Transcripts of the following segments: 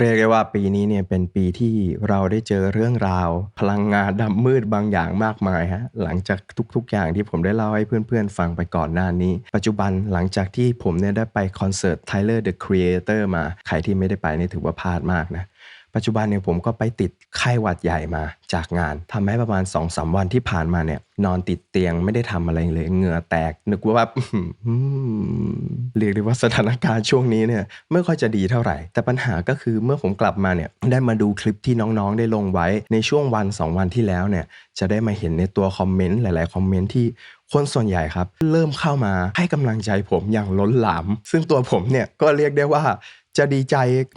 เรียกได้ว่าปีนี้เนี่ยเป็นปีที่เราได้เจอเรื่องราว พลังงานดำมืดบางอย่างมากมายฮะหลังจากทุกๆ อย่างที่ผมได้เล่าให้เพื่อนๆ ฟังไปก่อนหน้านี้ ปัจจุบันหลังจากที่ผมเนี่ยได้ไปคอนเสิร์ต Tyler the Creator มา ใครที่ไม่ได้ไปนี่ถือว่าพลาดมากนะ ปัจจุบันเนี่ยผมก็ไปติดไข้หวัดใหญ่มาจากงานทำให้ประมาณ2อสวันที่ผ่านมาเนี่ย นอนติดเตียงไม่ได้ทำอะไรเลยเหงื่อแตก นึกว่าแบบเรียกได้ว่าสถานการณ์ช่วงนี้เนี่ยไม่ค่อยจะดีเท่าไหร่ แต่ปัญหาก็คือเมื่อผมกลับมาเนี่ยได้มาดูคลิปที่น้องๆได้ลงไว้ในช่วงวัน 2 วันที่แล้วเนี่ยจะได้มาเห็นในตัวคอมเมนต์หลาย ๆ คอมเมนต์ที่คนส่วนใหญ่ครับ เริ่มเข้ามาให้กำลังใจผมอย่างล้นหลาม ซึ่งตัวผมเนี่ยก็เรียกได้ว่า จะดีใจ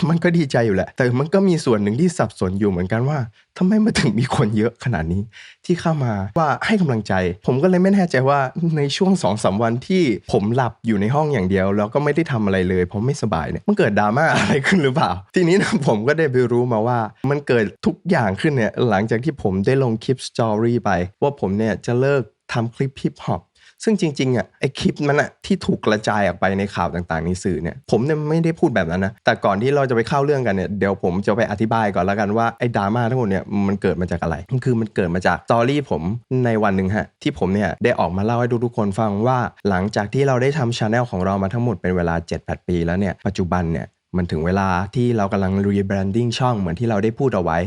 มันก็ดีใจอยู่แหละ แต่มันก็มีส่วนหนึ่งที่สับสนอยู่เหมือนกันว่าทำไมมาถึงมีคนเยอะขนาดนี้ที่เข้ามาว่าให้กำลังใจ ผมก็เลยไม่แน่ใจว่าในช่วงสองสาวันที่ผมหลับอยู่ในห้องอย่างเดียว แล้วก็ไม่ได้ทำอะไรเลยเพราะไม่สบายเนี่ยมันเกิดดราม่าอะไรขึ้นหรือเปล่า ทีนี้นะผมก็ได้ไปรู้มาว่า มันเกิดทุกอย่างขึ้นเนี่ยหลังจากที่ผมได้ลงคลิปสตอรี่ไป ว่าผมเนี่ยจะเลิกทำคลิปฮิปฮอป ซึ่งจริงๆอะไอคลิปมันอะที่ถูกกระจายออกไปในข่าวต่างๆในสื่อเนี่ยผมเนี่ยไม่ได้พูดแบบนั้นนะแต่ก่อนที่เราจะไปเข้าเรื่องกันเนี่ยเดี๋ยวผมจะไปอธิบายก่อนแล้วกันว่าไอดราม่าทั้งหมดเนี่ยมันเกิดมาจากอะไรคือมันเกิดมาจากสตอรี่ผมในวันหนึ่งฮะที่ผมเนี่ยได้ออกมาเล่าให้ทุกๆคนฟังว่า หลังจากที่เราได้ทำชาแนลของเรามาทั้งหมดเป็นเวลา 7-8 ปีแล้วเนี่ยปัจจุบันเนี่ย มันถึงเวลาที่เรากำลังรีแบรนดิ้งช่องเหมือนที่เราได้พูดเอาไว้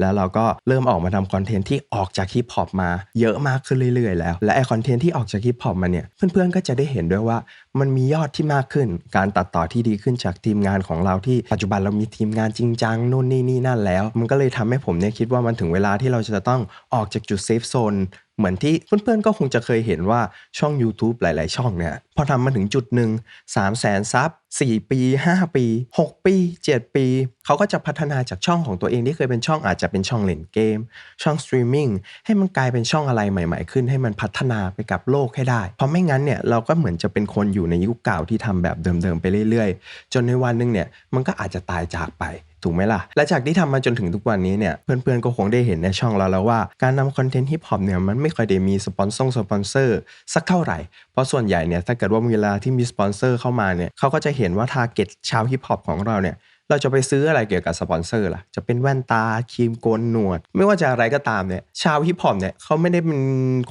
แล้วเราก็เริ่มออกมาทำคอนเทนต์ที่ออกจากฮิปฮอปมาเยอะมากขึ้นเรื่อยๆ แล้ว และไอคอนเทนต์ที่ออกจากฮิปฮอปมาเนี่ยเพื่อนๆก็จะได้เห็นด้วยว่ามันมียอดที่มากขึ้น การตัดต่อที่ดีขึ้นจากทีมงานของเราที่ปัจจุบันเรามีทีมงานจริงจังนู่นนี่นี่นั่นแล้ว มันก็เลยทำให้ผมเนี่ยคิดว่ามันถึงเวลาที่เราจะต้องออกจากจุดเซฟโซน เหมือนที่เพื่อนๆก็คงจะเคยเห็นว่าช่อง YouTube หลาย ๆ ช่องเนี่ยพอทำมาถึงจุดหนึ่ง3 0 0แสนซับ4 ปี 5 ปี 6 ปี 7 ปี เขาก็จะพัฒนาจากช่องของตัวเองที่เคยเป็นช่องอาจจะเป็นช่องเล่นเกม ช่องสตรีมมิ่งให้มันกลายเป็นช่องอะไรใหม่ ๆ ขึ้นให้มันพัฒนาไปกับโลกให้ได้ เพราะไม่งั้นเนี่ยเราก็เหมือนจะเป็นคนอยู่ในยุคเก่าที่ทำแบบเดิม ๆ ไปเรื่อย ๆ จนในวันนึงเนี่ยมันก็อาจจะตายจากไป ถูกไหมล่ะ และจากที่ทำมาจนถึงทุกวันนี้เนี่ยเพื่อนๆก็คงได้เห็นในช่องเราแล้วว่าการนำคอนเทนต์ฮิปฮอปเนี่ยมันไม่ค่อยได้มีสปอนเซอร์สปอนเซอร์สักเท่าไหร่ เพราะส่วนใหญ่เนี่ยถ้าเกิดว่าเวลาที่มีสปอนเซอร์เข้ามาเนี่ยเขาก็จะเห็นว่าทาร์เก็ตชาวฮิปฮอปของเราเนี่ยเราจะไปซื้ออะไรเกี่ยวกับสปอนเซอร์ล่ะ จะเป็นแว่นตาครีมโกนหนวด ไม่ว่าจะอะไรก็ตามเนี่ย ชาวฮิปฮอปเนี่ยเขาไม่ได้เป็น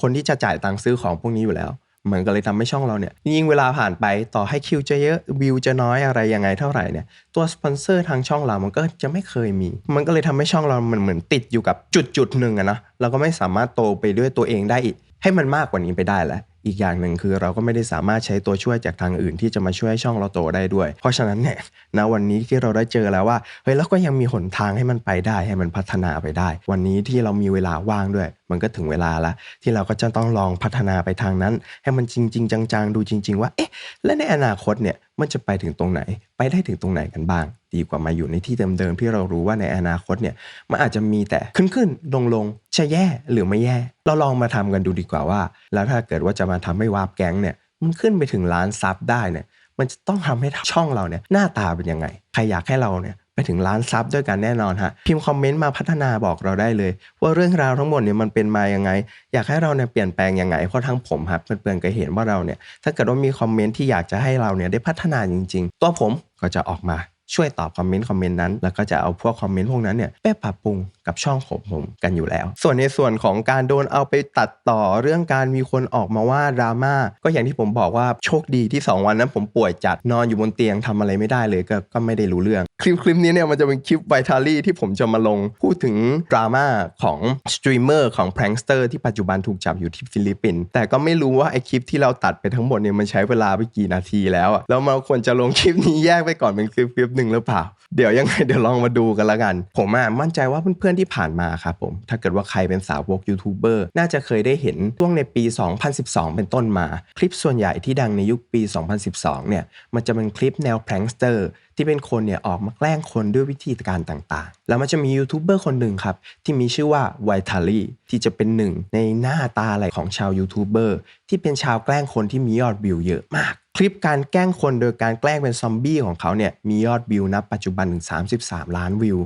คนที่จะจ่ายตังค์ซื้อของพวกนี้อยู่แล้ว เหมือนกันเลยทำให้ช่องเราเนี่ยยิ่งเวลาผ่านไปต่อให้คิวจะเยอะวิวจะน้อยอะไรยังไงเท่าไหร่เนี่ยตัวสปอนเซอร์ทางช่องเรามันก็จะไม่เคยมี มันก็เลยทำให้ช่องเรามันเหมือนติดอยู่กับจุดจุดหนึ่งอะนะเราก็ไม่สามารถโตไปด้วยตัวเองได้อีก ให้มันมากกว่านี้ไปได้แล้ว อีกอย่างหนึ่งคือเราก็ไม่ได้สามารถใช้ตัวช่วยจากทางอื่นที่จะมาช่วยช่องเราโตได้ด้วย เพราะฉะนั้นเนี่ยณวันนี้ที่เราได้เจอแล้วว่าเฮ้ยเราก็ยังมีหนทางให้มันไปได้ให้มันพัฒนาไปได้ วันนี้ที่เรามีเวลาว่างด้วย มันก็ถึงเวลาละที่เราก็จะต้องลองพัฒนาไปทางนั้น ให้มันจริง ๆ จังๆ ดูจริง ๆ ว่าเอ๊ะและในอนาคตเนี่ยมันจะไปถึงตรงไหน ไปได้ถึงตรงไหนกันบ้าง ดีกว่ามาอยู่ในที่เดิมๆที่เรารู้ว่าในอนาคตเนี่ยมันอาจจะมีแต่ขึ้นขึ้นลงลงจะแย่หรือไม่แย่ เราลองมาทำกันดูดีกว่าว่า แล้วถ้าเกิดว่าจะมาทำให้วาร์ปแก๊งเนี่ยมันขึ้นไปถึงล้านซับได้เนี่ยมันจะต้องทำให้ช่องเราเนี่ยหน้าตาเป็นยังไง ใครอยากให้เราเนี่ยไปถึงล้านซับด้วยกันแน่นอนฮะพิมพ์คอมเมนต์มาพัฒนาบอกเราได้เลย ว่าเรื่องราวทั้งหมดเนี่ยมันเป็นมายังไง อยากให้เราเนี่ยเปลี่ยนแปลงยังไงเพราะทั้งผมครับเพื่อนๆก็เห็นว่าเราเนี่ยถ้าเกิดว่ามีคอมเมนต์ที่อยากจะให้เราเนี่ยได้พัฒนาจริง ๆ ตัวผมก็จะออกมา ช่วยตอบคอมเมนต์คอมเมนต์นั้น แล้วก็จะเอาพวกคอมเมนต์พวกนั้นเนี่ยไปปรับปรุง กับช่องผมผมกันอยู่แล้ว ส่วนในส่วนของการโดนเอาไปตัดต่อเรื่องการมีคนออกมาว่าดราม่าก็อย่างที่ผมบอกว่าโชคดีที่ 2 วันนั้นผมป่วยจัดนอนอยู่บนเตียงทำอะไรไม่ได้เลยก็ก็ไม่ได้รู้เรื่อง คลิปคลิปนี้เนี่ยมันจะเป็นคลิปไวทารี่ที่ผมจะมาลงพูดถึงดราม่าของสตรีมเมอร์ของแพรงสเตอร์ที่ปัจจุบันถูกจับอยู่ที่ฟิลิปปินส์แต่ก็ไม่รู้ว่าไอคลิปที่เราตัดไปทั้งหมดเนี่ยมันใช้เวลาไปกี่นาทีแล้วแล้วเราควรจะลงคลิปนี้แยกไปก่อนเป็นคลิปคลิปหนึ่งหรือเปล่า เดี๋ยวยังไงเดี๋ยวลองมาดูกันละกัน ผมอะมั่นใจว่าเพื่อนนที่ผ่านมาครับผมถ้าเกิดว่าใครเป็นสาวกยูทูบเบอร์น่าจะเคยได้เห็นช่วงในปี 2012 เป็นต้นมา คลิปส่วนใหญ่ที่ดังในยุคปี 2012 เนี่ยมันจะเป็นคลิปแนวแพรงสเตอร์ ที่เป็นคนเนี่ยออกมาแกล้งคนด้วยวิธีการต่างๆ แล้วมันจะมียูทูบเบอร์คนหนึ่งครับ ที่มีชื่อว่าไวทาลีที่จะเป็นหนึ่งในหน้าตาอะไรของชาวยูทูบเบอร์ที่เป็นชาวแกล้งคนที่มียอดวิวเยอะมาก คลิปการแกล้งคนโดยการแกล้งเป็นซอมบี้ของเขาเนี่ยมียอดวิวนับปัจจุบันถึง 33 ล้านวิว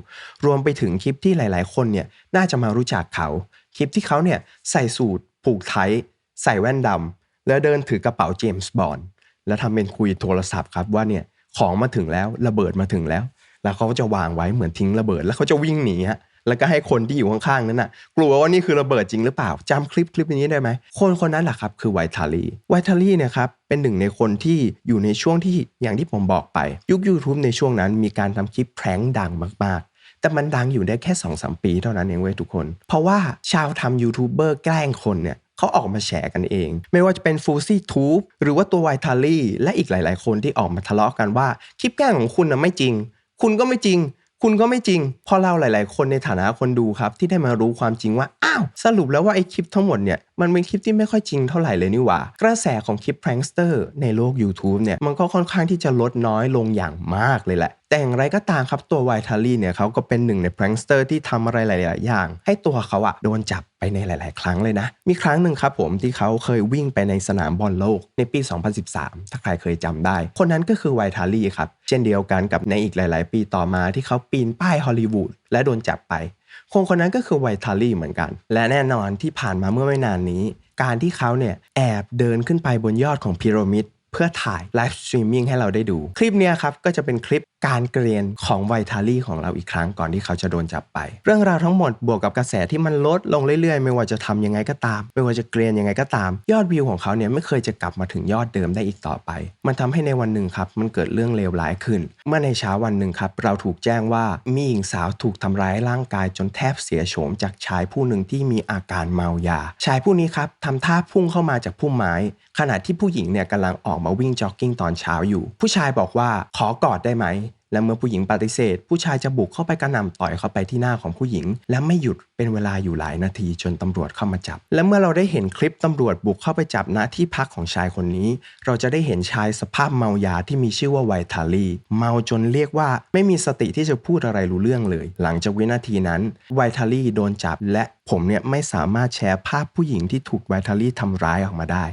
รวมไปถึงคลิปที่หลาย ๆ คนเนี่ยน่าจะมารู้จักเขา คลิปที่เขาเนี่ยใส่สูทผูกไทใส่แว่นดำแล้วเดินถือกระเป๋าเจมส์บอนด์แล้วทำเป็นคุยโทรศัพท์ครับว่าเนี่ย ของมาถึงแล้วระเบิดมาถึงแล้ว แล้วเขาก็จะวางไว้เหมือนทิ้งระเบิด แล้วเขาจะวิ่งหนีฮะแล้วก็ให้คนที่อยู่ข้างๆนั้นน่ะ กลัวว่านี่คือระเบิดจริงหรือเปล่าจำคลิปคลิปนี้ได้ไหมคนคนนั้นแหละครับคือไวทาลีไวทาลีเนี่ยครับเป็นหนึ่งในคนที่อยู่ในช่วงที่อย่างที่ผมบอกไปยุค YouTube ในช่วงนั้นมีการทำคลิปแพร้งดังมากๆ แต่มันดังอยู่ได้แค่2อสปีเท่านั้นเองเว้ยทุกคน เพราะว่าชาวทำยูทูบเบอร์แกล้งคนเนี่ย เขาออกมาแฉกันเอง ไม่ว่าจะเป็นฟูซี่ทูบหรือว่าตัวไวทาลี่และอีกหลาย ๆ คนที่ออกมาทะเลาะกันว่าคลิปแกล้งของคุณนะไม่จริง คุณก็ไม่จริง คุณก็ไม่จริง พอเราหลาย ๆ คนในฐานะคนดูครับที่ได้มารู้ความจริงว่าอ้าวสรุปแล้วว่าไอ้คลิปทั้งหมดเนี่ย มันเป็นคลิปที่ไม่ค่อยจริงเท่าไหร่เลยนี่หว่า กระแสของคลิปแพรงสเตอร์ในโลก YouTube เนี่ยมันก็ค่อนข้างที่จะลดน้อยลงอย่างมากเลยแหละแต่อย่างไรก็ตามครับตัวไวทารีเนี่ยเขาก็เป็นหนึ่งในแพรงสเตอร์ที่ทำอะไรหลาย ๆ อย่าง ให้ตัวเขาอะโดนจับไปในหลาย ๆ ครั้งเลยนะ มีครั้งหนึ่งครับผมที่เขาเคยวิ่งไปในสนามบอลโลกในปี 2013 ถ้าใครเคยจำได้ คนนั้นก็คือไวทารีครับ เช่นเดียวกันกับในอีกหลาย ๆ ปีต่อมาที่เขาปีนป้ายฮอลลีวูดและโดนจับไป คนคนนั้นก็คือไวทาลีเหมือนกัน และแน่นอนที่ผ่านมาเมื่อไม่นานนี้ การที่เขาเนี่ยแอบเดินขึ้นไปบนยอดของพีระมิด เพื่อถ่ายไลฟ์สตรีมมิ่งให้เราได้ดู คลิปเนี้ยครับก็จะเป็นคลิปการเกรียนของไวทารี่ของเราอีกครั้งก่อนที่เขาจะโดนจับไป เรื่องราวทั้งหมดบวกกับกระแสที่มันลดลงเรื่อยๆ ไม่ว่าจะทำยังไงก็ตาม ไม่ว่าจะเกรียนยังไงก็ตาม ยอดวิวของเขาเนี่ยไม่เคยจะกลับมาถึงยอดเดิมได้อีกต่อไป มันทำให้ในวันหนึ่งครับมันเกิดเรื่องเลวร้ายขึ้น เมื่อในเช้าวันหนึ่งครับเราถูกแจ้งว่ามีหญิงสาวถูกทำร้ายร่างกายจนแทบเสียโฉมจากชายผู้หนึ่งที่มีอาการเมายา ชายผู้นี้ครับทำท่าพุ่งเข้ามาจากพุ่มไม้ ขณะที่ผู้หญิงเนี่ยกำลังออกมาวิ่งจ็อกกิ้งตอนเช้าอยู่ ผู้ชายบอกว่าขอกอดได้ไหม และเมื่อผู้หญิงปฏิเสธ ผู้ชายจะบุกเข้าไปกระหน่ำต่อยเข้าไปที่หน้าของผู้หญิง และไม่หยุดเป็นเวลาอยู่หลายนาทีจนตำรวจเข้ามาจับ และเมื่อเราได้เห็นคลิปตำรวจบุกเข้าไปจับณที่พักของชายคนนี้ เราจะได้เห็นชายสภาพเมายาที่มีชื่อว่าไวทาลีเมาจนเรียกว่าไม่มีสติที่จะพูดอะไรรู้เรื่องเลย หลังจากวินาทีนั้นไวทาลีโดนจับและผมเนี่ยไม่สามารถแชร์ภาพผู้หญิงที่ถูกไวทาลีทำร้ายออกมาได้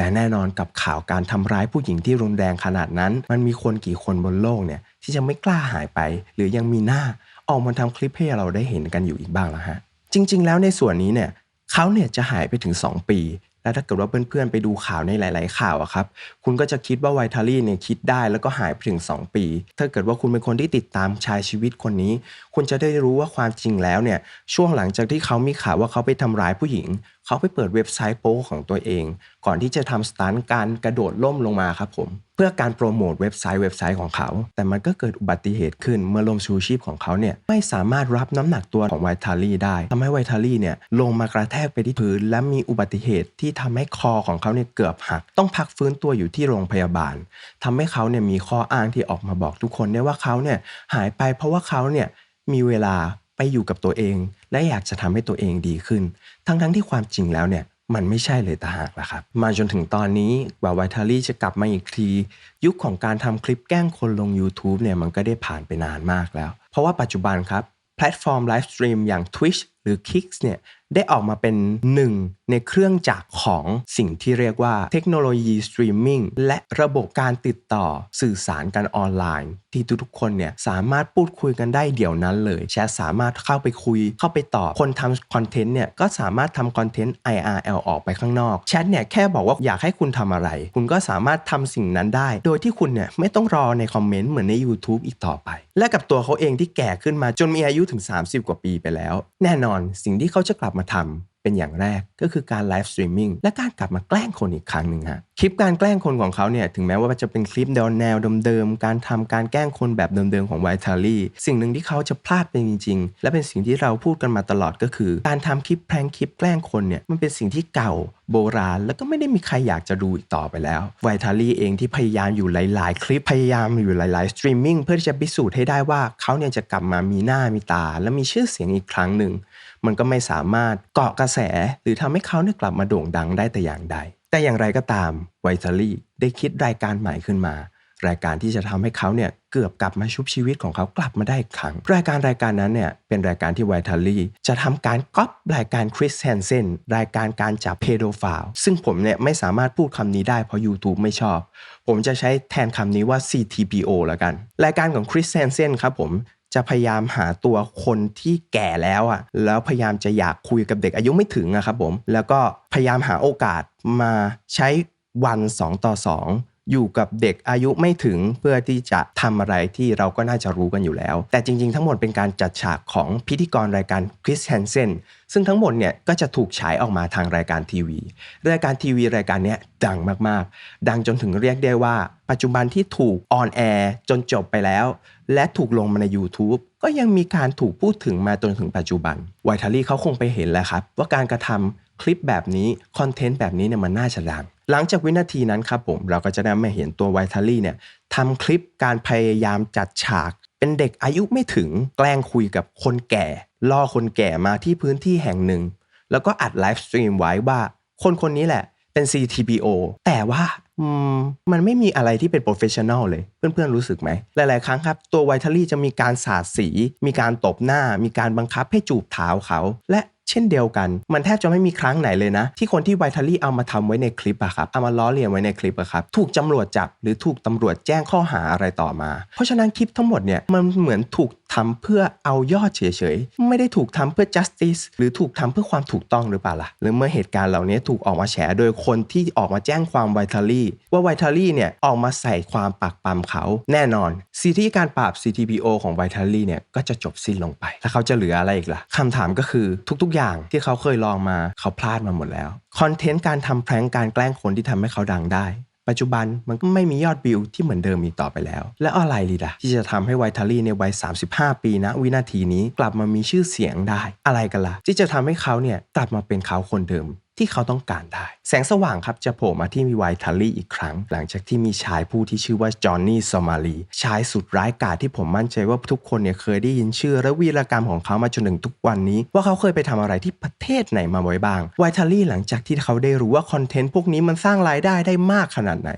แต่แน่นอนกับข่าวการทำร้ายผู้หญิงที่รุนแรงขนาดนั้น มันมีคนกี่คนบนโลกเนี่ยที่จะไม่กล้าหายไป หรือยังมีหน้าออกมาทำคลิปให้เราได้เห็นกันอยู่อีกบ้างแล้วฮะ จริง ๆ แล้วในส่วนนี้เนี่ยเขาเนี่ยจะหายไปถึง 2 ปี และถ้าเกิดว่าเพื่อนๆไปดูข่าวในหลาย ๆ ข่าวอะครับ คุณก็จะคิดว่าไวทารี่เนี่ยคิดได้แล้วก็หายไปถึง 2 ปี ถ้าเกิดว่าคุณเป็นคนที่ติดตามชายชีวิตคนนี้ คุณจะได้รู้ว่าความจริงแล้วเนี่ยช่วงหลังจากที่เขามีข่าวว่าเขาไปทำร้ายผู้หญิงเขาไปเปิดเว็บไซต์โป๊ของตัวเอง ก่อนที่จะทำสตันการกระโดดล่มลงมาครับผม เพื่อการโปรโมทเว็บไซต์เว็บไซต์ของเขา แต่มันก็เกิดอุบัติเหตุขึ้นเมื่อลมชูชีพของเขาเนี่ยไม่สามารถรับน้ำหนักตัวของไวทารี่ได้ทำให้ไวทารี่เนี่ยลงมากระแทกไปที่พื้น และมีอุบัติเหตุที่ทำให้คอของเขาเนี่ยเกือบหัก ต้องพักฟื้นตัวอยู่ที่โรงพยาบาลทำให้เขาเนี่ยมีข้ออ้างที่ออกมาบอกทุกคนได้ว่าเขาเนี่ยหายไปเพราะว่าเขาเนี่ยมีเวลาไปอยู่กับตัวเอง และอยากจะทำให้ตัวเองดีขึ้น ทั้งๆที่ความจริงแล้วเนี่ยมันไม่ใช่เลยตาหากละครับ มาจนถึงตอนนี้กว่าไวทารี่จะกลับมาอีกที ยุคของการทำคลิปแกล้งคนลง YouTube เนี่ยมันก็ได้ผ่านไปนานมากแล้ว เพราะว่าปัจจุบันครับ แพลตฟอร์มไลฟ์สตรีมอย่าง Twitch หรือ Kix เนี่ยได้ออกมาเป็นหนึ่งในเครื่องจักรของสิ่งที่เรียกว่าเทคโนโลยีสตรีมมิ่งและระบบการติดต่อสื่อสารกันออนไลน์ ที่ทุกๆคนเนี่ยสามารถพูดคุยกันได้เดี๋ยวนั้นเลยแชทสามารถเข้าไปคุยเข้าไปตอบคนทำคอนเทนต์เนี่ยก็สามารถทำคอนเทนต์ IRL ออกไปข้างนอกแชทเนี่ยแค่บอกว่าอยากให้คุณทำอะไร คุณก็สามารถทำสิ่งนั้นได้ โดยที่คุณเนี่ยไม่ต้องรอในคอมเมนต์เหมือนใน YouTube อีกต่อไป และกับตัวเขาเองที่แก่ขึ้นมาจนมีอายุถึง 30 กว่าปีไปแล้ว แน่นอนสิ่งที่เขาจะกลับมาทำ เป็นอย่างแรกก็คือการไลฟ์สตรีมมิ่งและการกลับมาแกล้งคนอีกครั้งหนึ่งฮะคลิปการแกล้งคนของเขาเนี่ยถึงแม้ว่าจะเป็นคลิปแนวแนวเดิมๆการทำการแกล้งคนแบบเดิมๆของไวทารี่สิ่งหนึ่งที่เขาจะพลาดไปจริง ๆ และเป็นสิ่งที่เราพูดกันมาตลอดก็คือ การทำคลิปแพร้งคลิปแกล้งคนเนี่ยมันเป็นสิ่งที่เก่าโบราณ แล้วก็ไม่ได้มีใครอยากจะดูอีกต่อไปแล้วไวทารี่เองที่พยายามอยู่หลาย ๆ คลิปพยายามอยู่หลายๆสตรีมมิ่งเพื่อที่จะพิสูจน์ให้ได้ว่าเขาเนี่ยจะกลับมามีหน้ามีตา และมีชื่อเสียงอีกครั้งหนึ่ง มันก็ไม่สามารถเกาะกระแส หรือทำให้เขาเนี่ยกลับมาโด่งดังได้แต่อย่างใด แต่อย่างไรก็ตามไวทารี่ได้คิดรายการใหม่ขึ้นมา รายการที่จะทำให้เขาเนี่ยเกือบกลับมาชุบชีวิตของเขากลับมาได้อีกครั้ง รายการรายการนั้นเนี่ยเป็นรายการที่ไวทารี่จะทำการก๊อปรายการคริสแฮนเซนรายการการจับเพโดฟาลซึ่งผมเนี่ยไม่สามารถพูดคำนี้ได้เพราะ YouTube ไม่ชอบ ผมจะใช้แทนคำนี้ว่า CTPO แล้วกัน รายการของคริสแฮนเซนครับผม จะพยายามหาตัวคนที่แก่แล้วอะ่ะแล้วพยายามจะอยากคุยกับเด็กอายุไม่ถึงอะครับผมแล้วก็พยายามหาโอกาสมาใช้วัน 2 ต่อ 2 อยู่กับเด็กอายุไม่ถึงเพื่อที่จะทำอะไรที่เราก็น่าจะรู้กันอยู่แล้ว แต่จริงๆ ทั้งหมดเป็นการจัดฉากของพิธีกรรายการคริสแฮนเซนซึ่งทั้งหมดเนี่ยก็จะถูกฉายออกมาทางรายการทีวี รายการทีวีรายการนี้ดังมากๆ ดังจนถึงเรียกได้ว่า ปัจจุบันที่ถูกออนแอร์จนจบไปแล้ว และถูกลงมาใน YouTube ก็ยังมีการถูกพูดถึงมาจนถึงปัจจุบันไวทารี่เขาคงไปเห็นแล้วครับ ว่าการกระทำคลิปแบบนี้ คอนเทนต์แบบนี้เนี่ยมันน่าจะดัง หลังจากวินาทีนั้นครับผม เราก็จะได้มาเห็นตัวไวทารี่เนี่ยทำคลิปการพยายามจัดฉาก เป็นเด็กอายุไม่ถึงแกล้งคุยกับคนแก่ ล่อคนแก่มาที่พื้นที่แห่งหนึ่ง แล้วก็อัดไลฟ์สตรีมไว้ว่า คนคนนี้แหละเป็น CTPO แต่ว่ามันไม่มีอะไรที่เป็นโปรเฟชชั่นอลเลย เพื่อนๆรู้สึกไหม หลายๆ ครั้งครับ ตัวไวท์ทารี่จะมีการสาดสี มีการตบหน้า มีการบังคับให้จูบเท้าเขา และ เช่นเดียวกัน มันแทบจะไม่มีครั้งไหนเลยนะ ที่คนที่ไวท์ทารี่เอามาทำไว้ในคลิปอะครับเอามาล้อเลียนไว้ในคลิปอะครับถูกตำรวจจับหรือถูกตำรวจแจ้งข้อหาอะไรต่อมา เพราะฉะนั้นคลิปทั้งหมดเนี่ยมันเหมือนถูก ทำเพื่อเอายอดเฉยๆ ไม่ได้ถูกทำเพื่อ justice หรือถูกทำเพื่อความถูกต้องหรือเปล่าล่ะ หรือเมื่อเหตุการณ์เหล่านี้ถูกออกมาแฉโดยคนที่ออกมาแจ้งความไวท์ทารี่ว่าไวท์ทารี่เนี่ยออกมาใส่ความปากปำเขาแน่นอนสิทธิการปราบ CTPO ของไวท์ทารี่เนี่ยก็จะจบสิ้นลงไป แล้วเขาจะเหลืออะไรอีกล่ะคำถามก็คือทุกๆ อย่างที่เขาเคยลองมาเขาพลาดมาหมดแล้วคอนเทนต์การทำแพร้งการแกล้งคนที่ทำให้เขาดังได้ ปัจจุบันมันก็ไม่มียอดวิวที่เหมือนเดิมอีกต่อไปแล้ว และอะไรลีล่ะ ที่จะทำให้ไวทารี่ในวัย 35 ปีนะวินาทีนี้กลับมามีชื่อเสียงได้ อะไรกันล่ะ ที่จะทำให้เขาเนี่ยกลับมาเป็นเขาคนเดิม ที่เขาต้องการได้ แสงสว่างครับจะโผล่มาที่มีไวทารี่อีกครั้ง หลังจากที่มีชายผู้ที่ชื่อว่าจอห์นนี่ซอมาลีชายสุดร้ายกาจที่ผมมั่นใจว่าทุกคนเนี่ยเคยได้ยินชื่อและวีรกรรมของเขามาจนถึงทุกวันนี้ ว่าเขาเคยไปทำอะไรที่ประเทศไหนมาไว้บ้างไวทารี่หลังจากที่เขาได้รู้ว่าคอนเทนต์พวกนี้มันสร้างรายได้ได้มากขนาดไหน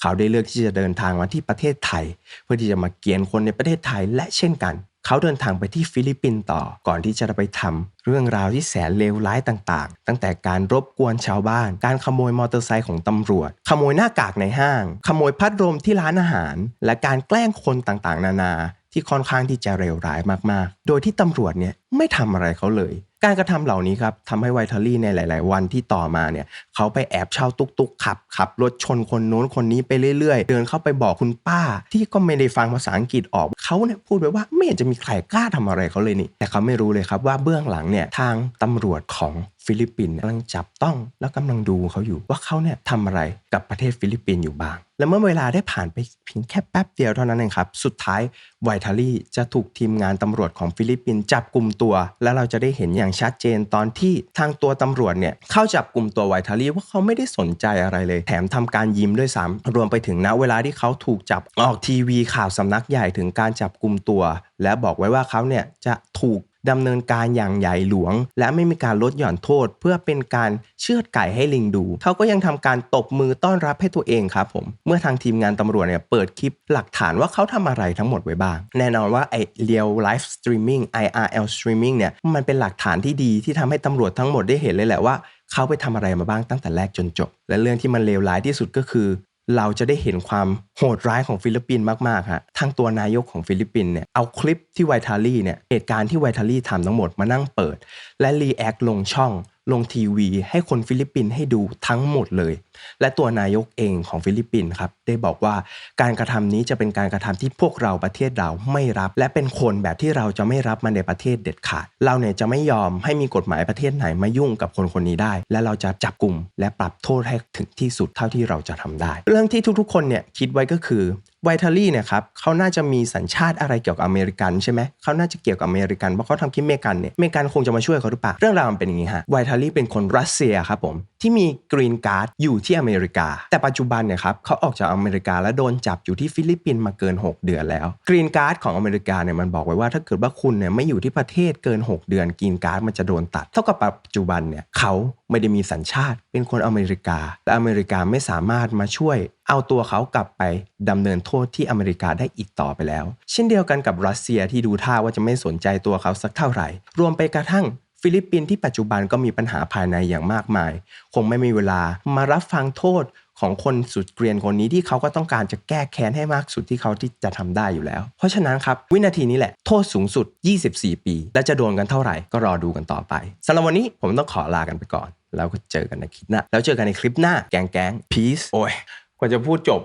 เขาได้เลือกที่จะเดินทางมาที่ประเทศไทย เพื่อที่จะมาเกียนคนในประเทศไทยและเช่นกัน เขาเดินทางไปที่ฟิลิปปินส์ต่อก่อนที่จะไปทำเรื่องราวที่แสนเลวร้ายต่างๆ ตั้งแต่การรบกวนชาวบ้าน การขโมยมอเตอร์ไซค์ของตำรวจ ขโมยหน้ากากในห้าง ขโมยพัดลมที่ร้านอาหาร และการแกล้งคนต่างๆ นานาที่ค่อนข้างที่จะเลวร้ายมากๆ โดยที่ตำรวจเนี่ยไม่ทำอะไรเขาเลย การกระทำเหล่านี้ครับทำให้ไวท์ทอรี่ในหลาย ๆ วันที่ต่อมาเนี่ยเขาไปแอบเช่าตุกตุกขับขับรถชนคนโน้นคนนี้ไปเรื่อย ๆ เดินเข้าไปบอกคุณป้า ที่ก็ไม่ได้ฟังภาษาอังกฤษออกเขาเนี่ยพูดไปว่าไม่เห็นจะมีใครกล้าทำอะไรเขาเลยนี่แต่เขาไม่รู้เลยครับว่าเบื้องหลังเนี่ยทางตำรวจของ ฟิลิปปินส์กำลังจับต้องแล้วกำลังดูเขาอยู่ว่าเขาเนี่ยทำอะไรกับประเทศฟิลิปปินส์อยู่บ้าง และเมื่อเวลาได้ผ่านไปเพียงแค่แป๊บเดียวเท่านั้นเองครับ สุดท้ายไวท์เทอรี่จะถูกทีมงานตำรวจของฟิลิปปินส์จับกลุ่มตัว และเราจะได้เห็นอย่างชัดเจนตอนที่ทางตัวตำรวจเนี่ยเข้าจับกลุ่มตัวไวท์เทอรี่ว่าเขาไม่ได้สนใจอะไรเลย แถมทำการยิ้มด้วยซ้ำรวมไปถึงณเวลาที่เขาถูกจับออกทีวีข่าวสำนักใหญ่ถึงการจับกลุ่มตัว และบอกไว้ว่าเขาเนี่ยจะถูก ดำเนินการอย่างใหญ่หลวง และไม่มีการลดหย่อนโทษ เพื่อเป็นการเชือดไก่ให้ลิงดู เขาก็ยังทำการตบมือต้อนรับให้ตัวเองครับผมเมื่อทางทีมงานตำรวจเนี่ยเปิดคลิปหลักฐานว่าเขาทำอะไรทั้งหมดไว้บ้าง แน่นอนว่าไอเรียวไลฟ์สตรีมมิ่ง IRL streaming เนี่ยมันเป็นหลักฐานที่ดีที่ทำให้ตำรวจทั้งหมดได้เห็นเลยแหละว่าเขาไปทำอะไรมาบ้างตั้งแต่แรกจนจบ และเรื่องที่มันเลวร้ายที่สุดก็คือ เราจะได้เห็นความโหดร้ายของฟิลิปปินส์มากๆฮะทางตัวนายกของฟิลิปปินส์เนี่ยเอาคลิปที่ไวทารี่เนี่ยเหตุการณ์ที่ไวทารี่ทำทั้งหมดมานั่งเปิด และรีแอคลงช่อง ลงทีวีให้คนฟิลิปปินส์ให้ดูทั้งหมดเลย และตัวนายกเองของฟิลิปปินส์ครับได้บอกว่าการกระทำนี้จะเป็นการกระทำที่พวกเราประเทศเราไม่รับ และเป็นคนแบบที่เราจะไม่รับมาในประเทศเด็ดขาด เราเนี่ยจะไม่ยอมให้มีกฎหมายประเทศไหนมายุ่งกับคนคนนี้ได้ และเราจะจับกลุ่มและปรับโทษให้ถึงที่สุดเท่าที่เราจะทำได้ เรื่องที่ทุกๆ คนเนี่ยคิดไว้ก็คือ ไวทารี่เนี่ยครับเขาน่าจะมีสัญชาติอะไรเกี่ยวกับอเมริกันใช่ไหมเขาน่าจะเกี่ยวกับอเมริกันเพราะเขาทำคลิปเมกันเนี่ยเมกันคงจะมาช่วยเขาหรือเปล่าเรื่องราวมันเป็นอย่างนี้ฮะไวทารี่เป็นคนรัสเซียครับผม ที่มีกรีนการ์ดอยู่ที่อเมริกา แต่ปัจจุบันเนี่ยครับเขาออกจากอเมริกาและโดนจับอยู่ที่ฟิลิปปินส์มาเกิน 6 เดือนแล้วกรีนการ์ดของอเมริกาเนี่ยมันบอกไว้ว่าถ้าเกิดว่าคุณเนี่ยไม่อยู่ที่ประเทศเกิน 6 เดือนกรีนการ์ดมันจะโดนตัด เท่ากับปัจจุบันเนี่ยเขาไม่ได้มีสัญชาติเป็นคนอเมริกา และอเมริกาไม่สามารถมาช่วยเอาตัวเขากลับไปดำเนินโทษที่อเมริกาได้อีกต่อไปแล้ว เช่นเดียวกันกับรัสเซียที่ดูท่าว่าจะไม่สนใจตัวเขาสักเท่าไหร่ รวมไปกระทั่ง ฟิลิปปินส์ที่ปัจจุบันก็มีปัญหาภายในอย่างมากมาย คงไม่มีเวลามารับฟังโทษของคนสุดเกรียนคนนี้ที่เขาก็ต้องการจะแก้แค้นให้มากสุดที่เขาที่จะทำได้อยู่แล้ว เพราะฉะนั้นครับ วินาทีนี้แหละโทษสูงสุด 24 ปี และจะโดนกันเท่าไหร่ก็รอดูกันต่อไปสำหรับวันนี้ผมต้องขอลากันไปก่อน แล้วก็เจอกันในคลิปหน้า แล้วเจอกันในคลิปหน้าแกงแกง peace โอ้ยกว่าจะพูดจบ